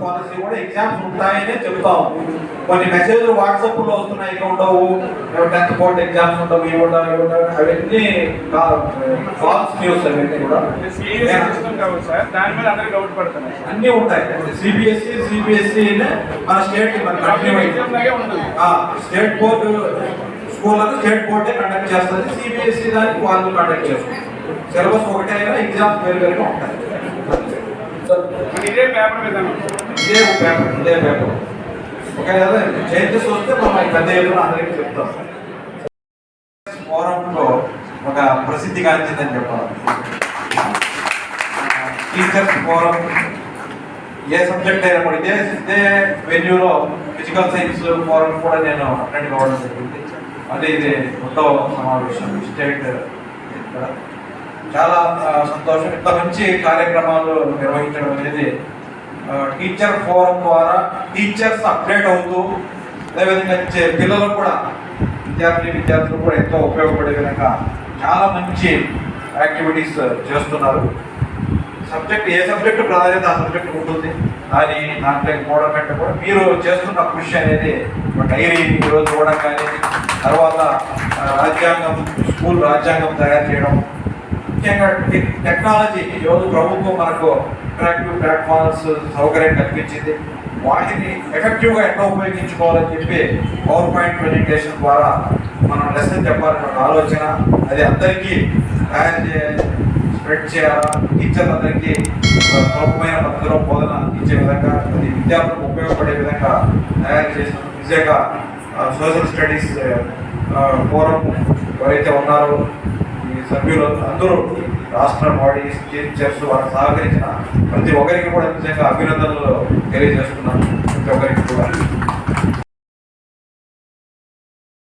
Policy కూడా exams ఉంటాయనే చెప్తాం కొన్ని మెసేజ్లు వాట్సాప్లో వస్తున్నాయి ఇక ఉండవు టెన్త్ బోర్డ్ ఎగ్జామ్స్ ఉండవు ఇవి ఉండవు ఇవి ఉండవు అవన్నీ ఫాల్స్ న్యూస్ అవన్నీ కూడా. అన్నీ ఉంటాయి. సిబిఎస్ఈ సిబిఎస్ఈ మన స్టేట్ స్టేట్ బోర్డు స్కూళ్ళకు స్టేట్ బోర్డే కండక్ట్ చేస్తుంది. సిబిఎస్ఈ దానికి వాళ్ళు కండక్ట్ చేస్తారు. సిలబస్ ఒకటే అయినా ఎగ్జామ్స్ వేరు వేరుగా ఉంటాయి. ఇదే పేపర్ విధానం ఇదే పేపర్ ఇదే పేపర్. ఒకవేళ చేంజెస్ వస్తే మనం పెద్ద ఎదురు అందరికీ చెప్తాం. ఫోరంలో ఒక ప్రసిద్ధి గాంచిందని చెప్పాలి. టీచర్స్ ఫోరం ఏ సబ్జెక్ట్ అయినా కూడా ఇదే ఇదే వెన్యూలో ఫిజికల్ సైన్స్ ఫోరం కూడా నేను అటెండ్ కావడం జరిగింది. అదే ఇది మొత్తం సమావేశం స్టేట్ ఇక్కడ. చాలా సంతోషం. ఇంత మంచి కార్యక్రమాలు నిర్వహించడం అనేది టీచర్ ఫోరం ద్వారా టీచర్స్ అప్డేట్ అవుతూ అదేవిధంగా పిల్లలకు కూడా విద్యార్థి విద్యార్థులు కూడా ఎంతో ఉపయోగపడే విధంగా చాలా మంచి యాక్టివిటీస్ చేస్తున్నారు. సబ్జెక్ట్ ఏ సబ్జెక్టు ప్రాధాన్యత ఆ సబ్జెక్ట్ ఉంటుంది. దాని దాంట్లో పోవడం కంటే కూడా మీరు చేస్తున్న కృషి అనేది డైరీ ఈరోజు ఇవ్వడం కానీ తర్వాత రాజ్యాంగం స్కూల్ రాజ్యాంగం తయారు చేయడం ముఖ్యంగా టెక్నాలజీ ఈరోజు ప్రభుత్వం మనకు ఇంటరాక్టివ్ ప్లాట్ఫామ్స్ సౌకర్యం కల్పించింది. వాటిని ఎఫెక్టివ్గా ఎట్లా ఉపయోగించుకోవాలని చెప్పి పవర్ పాయింట్ ప్రజెంటేషన్ ద్వారా మనం లెసన్ చెప్పాలనే ఒక ఆలోచన. అది అందరికీ తయారు చేయాలి స్ప్రెడ్ చేయాలా? టీచర్లు అందరికీ సులభమైన పద్ధతిలో బోధన ఇచ్చే విధంగా అది విద్యార్థులకు ఉపయోగపడే విధంగా తయారు చేసిన విజయగా సోషల్ స్టడీస్ ఫోరం ఎవరైతే ఉన్నారో సభ్యులు అందరూ రాష్ట్ర బాడీ బాడీస్ టీచర్స్ వారు సహకరించిన ప్రతి ఒక్కరికి కూడా నిజంగా అభినందనలు తెలియజేస్తున్నాను.